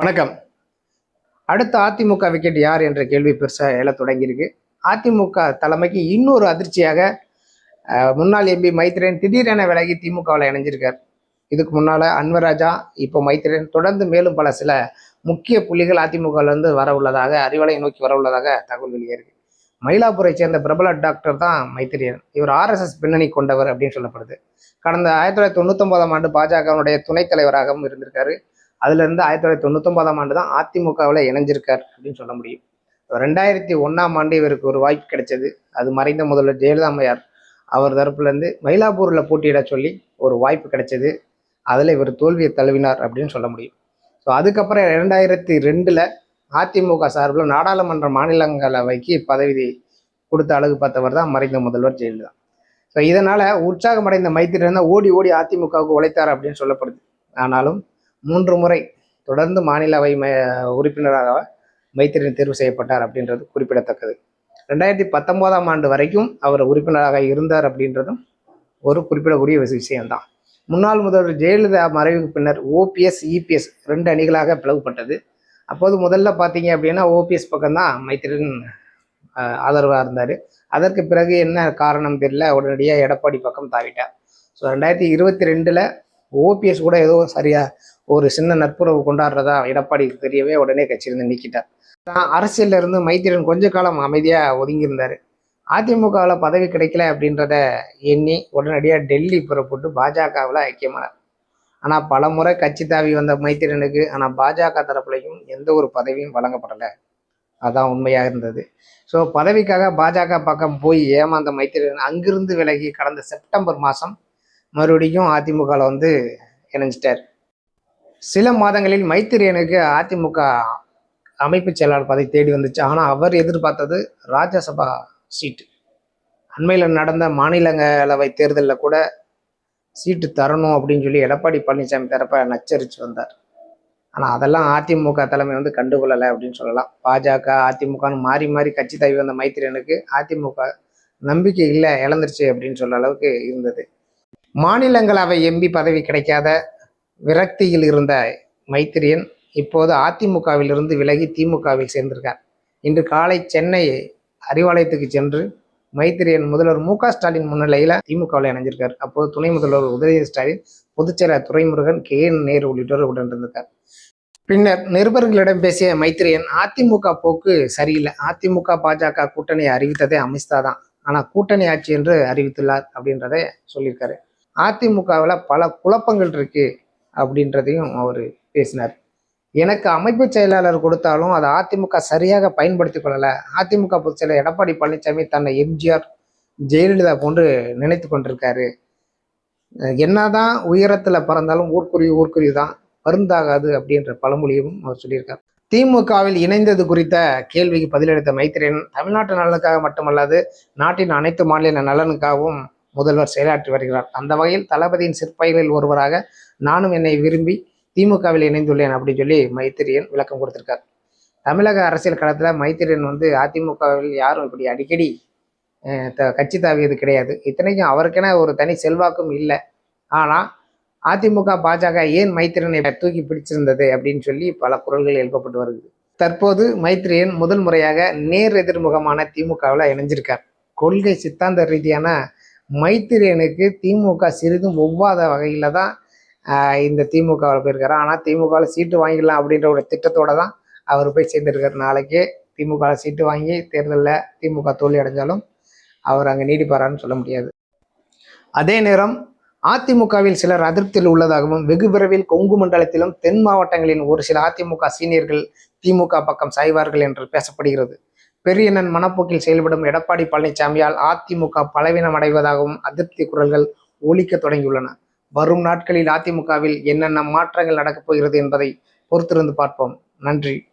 வணக்கம். அடுத்த அதிமுக விக்கெட் யார் என்ற கேள்வி பெருசாக எழ தொடங்கியிருக்கு. அதிமுக தலைமைக்கு இன்னொரு அதிர்ச்சியாக முன்னாள் எம்பி மைத்ரேன் திடீரென விலகி திமுகவில் இணைஞ்சிருக்கார். இதுக்கு முன்னால் அன்வராஜா இப்போ மைத்ரேன் தொடர்ந்து மேலும் பல சில முக்கிய புள்ளிகள் அதிமுகவிலிருந்து வர உள்ளதாக அறிவலை நோக்கி வர உள்ளதாக தகவல் வெளியேறுது மயிலாப்பூரை சேர்ந்த பிரபல டாக்டர் தான் மைத்திரியன் இவர் ஆர்எஸ்எஸ் பின்னணி கொண்டவர் அப்படின்னு சொல்லப்படுது. கடந்த ஆயிரத்தி தொள்ளாயிரத்தி தொண்ணூத்தொன்பதாம் ஆண்டு பாஜகவினுடைய துணைத் தலைவராகவும் இருந்திருக்காரு. அதுல இருந்து ஆயிரத்தி தொள்ளாயிரத்தி தொண்ணூத்தொன்பதாம் ஆண்டு தான் அதிமுகவில் இணைஞ்சிருக்கார் அப்படின்னு சொல்ல முடியும். ரெண்டாயிரத்தி ஒன்றாம் ஆண்டு இவருக்கு ஒரு வாய்ப்பு கிடைச்சது. அது மறைந்த முதல்வர் ஜெயலலிதா அம்மையார் அவர் தரப்புல இருந்து மயிலாப்பூரில் போட்டியிட சொல்லி ஒரு வாய்ப்பு கிடைச்சது. அதில் இவர் தோல்வியை தழுவினார் அப்படின்னு சொல்ல முடியும். ஸோ அதுக்கப்புறம் ரெண்டாயிரத்தி ரெண்டில் அதிமுக சார்பில் நாடாளுமன்ற மாநிலங்களவைக்கு பதவி கொடுத்த அழகு பார்த்தவர் தான் மறைந்த முதல்வர் ஜெயலலிதா. ஸோ இதனால் உற்சாகமடைந்த மைத்திரி தான் ஓடி ஓடி அதிமுகவுக்கு உழைத்தார் அப்படின்னு சொல்லப்படுது. ஆனாலும் மூன்று முறை தொடர்ந்து மாநிலவை ம- உறுப்பினராக மைத்திரன் தேர்வு செய்யப்பட்டார் அப்படின்றது குறிப்பிடத்தக்கது. ரெண்டாயிரத்தி பத்தொன்பதாம் ஆண்டு வரைக்கும் அவர் உறுப்பினராக இருந்தார் அப்படின்றதும் ஒரு குறிப்பிடக்கூடிய ஒரு விஷயம்தான். முன்னாள் முதல்வர் ஜெயலலிதா மறைவுக்கு பின்னர் ஓபிஎஸ் இபிஎஸ் ரெண்டு அணிகளாக பிளவுபட்டது. அப்போது முதல்ல பார்த்தீங்க அப்படின்னா ஓபிஎஸ் பக்கம்தான் மைத்திரன் ஆதரவாக இருந்தார். அதற்கு பிறகு என்ன காரணம் தெரியல உடனடியாக எடப்பாடி பக்கம் தாவிட்டார். ஸோ ரெண்டாயிரத்தி இருபத்தி ரெண்டில் ஓபிஎஸ் கூட ஏதோ சரியாக ஒரு சின்ன நட்புறவு கொண்டாடுறதா எடப்பாடிக்கு தெரியவே உடனே கட்சியிலிருந்து நீக்கிட்டார். தான் அரசியல்ல இருந்து மைத்திரன் கொஞ்ச காலம் அமைதியாக ஒதுங்கியிருந்தார். அதிமுகவில் பதவி கிடைக்கல அப்படின்றத எண்ணி உடனடியாக டெல்லி புறப்பட்டு பாஜகவில் ஐக்கியமானார். ஆனால் பல முறை கட்சி தாவி வந்த மைத்திரனுக்கு ஆனால் பாஜக தரப்புலையும் எந்த ஒரு பதவியும் வழங்கப்படலை. அதான் உண்மையாக இருந்தது. ஸோ பதவிக்காக பாஜக பக்கம் போய் ஏமாந்த மைத்திரன் அங்கிருந்து விலகி கடந்த செப்டம்பர் மாதம் மறுபடியும் அதிமுகவில் வந்து இணைஞ்சிட்டார். சில மாதங்களில் மைத்திரியனுக்கு அதிமுக அமைப்பு செயலாளர் பதவி தேடி வந்துச்சு. ஆனால் அவர் எதிர்பார்த்தது ராஜ்யசபா சீட்டு அண்மையில் நடந்த மாநிலங்களவை தேர்தலில் கூட சீட்டு தரணும் அப்படின்னு சொல்லி எடப்பாடி பழனிசாமி தரப்ப நச்சரித்து வந்தார். ஆனால் அதெல்லாம் அதிமுக தலைமை வந்து கண்டுகொள்ளலை அப்படின்னு சொல்லலாம். பாஜக அதிமுகன்னு மாறி மாறி கட்சி தவி வந்த மைத்திரியனுக்கு அதிமுக நம்பிக்கை இல்லை இழந்துருச்சு அப்படின்னு சொல்ல அளவுக்கு இருந்தது. மாநிலங்களவை எம்பி பதவி கிடைக்காத விரக்தியில் இருந்த மைத்திரியன் இப்போது அதிமுகவிலிருந்து விலகி திமுகவில் சேர்ந்திருக்கார். இன்று காலை சென்னை அறிவாலயத்துக்கு சென்று மைத்திரியன் முதல்வர் மு க ஸ்டாலின் முன்னிலையில் திமுகவில் இணைஞ்சிருக்கார். அப்போது துணை முதல்வர் உதயநிதி ஸ்டாலின் பொதுச்செயலர் துரைமுருகன் கே என் நேரு உள்ளிட்டோர் உடன் இருந்திருக்கார். பின்னர் நிருபர்களிடம் பேசிய மைத்திரியன் அதிமுக போக்கு சரியில்லை. அதிமுக பாஜக கூட்டணி அறிவித்ததே அமித்ஷா தான். ஆனால் கூட்டணி ஆட்சி என்று அறிவித்துள்ளார் அப்படின்றத சொல்லியிருக்காரு. அதிமுகவில் பல குழப்பங்கள் இருக்கு. அப்படின்றதையும் அவர் பேசினார். எனக்கு அமைப்பு செயலாளர் கொடுத்தாலும் அதை அதிமுக சரியாக பயன்படுத்தி கொள்ளலை. அதிமுக பொதுச் செயலர் எடப்பாடி பழனிசாமி தன்னை எம்ஜிஆர் ஜெயலலிதா போன்று நினைத்து கொண்டிருக்காரு. என்னதான் உயரத்தில் பறந்தாலும் ஊர்க்குருவி ஊர்க்குருவி தான் பருந்தாகாது அப்படின்ற பழமொழியும் அவர் சொல்லியிருக்கார். திமுகவில் இணைந்தது குறித்த கேள்விக்கு பதிலளித்த மைத்திரன் தமிழ்நாட்டு நலனுக்காக மட்டுமல்லாது நாட்டின் அனைத்து மாநில நலனுக்காகவும் முதல்வர் செயலாற்றி வருகிறார். அந்த வகையில் தளபதியின் சிற்பைகளில் ஒருவராக நானும் என்னை விரும்பி திமுகவில் இணைந்துள்ளேன் அப்படின்னு சொல்லி மைத்திரியன் விளக்கம் கொடுத்திருக்கார். தமிழக அரசியல் களத்தில் மைத்திரியன் வந்து அதிமுகவில் யாரும் இப்படி அடிக்கடி அஹ், த- கட்சி தாவியது கிடையாது. இத்தனைக்கும் அவருக்கென ஒரு தனி செல்வாக்கும் இல்லை. ஆனால் அதிமுக பாஜக ஏன் மைத்திரனை தூக்கி பிடிச்சிருந்தது அப்படின்னு சொல்லி பல குரல்கள் எழுப்பப்பட்டு வருது தற்போது மைத்திரியன் முதல் முறையாக நேர் எதிர்முகமான திமுகவில் இணைஞ்சிருக்கார். கொள்கை சித்தாந்த ரீதியான மைத்திரியனுக்கு திமுக சிறிதும் ஒவ்வாத வகையில் தான் இந்த திமுகவில் போயிருக்காரு. ஆனால் திமுகவில் சீட்டு வாங்கிடலாம் அப்படின்ற ஒரு திட்டத்தோட தான் அவர் போய் சேர்ந்துருக்காரு. நாளைக்கே திமுகவில் சீட்டு வாங்கி தேர்தலில் திமுக தோல்வி அடைஞ்சாலும் அவர் அங்கே நீடிப்பாரான்னு சொல்ல முடியாது. அதே நேரம் அதிமுகவில் சிலர் அதிருப்தியில் உள்ளதாகவும் வெகு விரைவில் கொங்கு மண்டலத்திலும் தென் மாவட்டங்களின் ஒரு சில அதிமுக சீனியர்கள் திமுக பக்கம் சாய்வார்கள் என்று பேசப்படுகிறது. பெரியண்ணன் மனப்போக்கில் செயல்படும் எடப்பாடி பழனிசாமியால் அதிமுக பலவீனம் அடைவதாகவும் அதிருப்தி குரல்கள் ஒழிக்க தொடங்கியுள்ளன. வரும் நாட்களில் அதிமுகவில் என்னென்ன மாற்றங்கள் நடக்கப் போகிறது என்பதை பொறுத்திருந்து பார்ப்போம். நன்றி.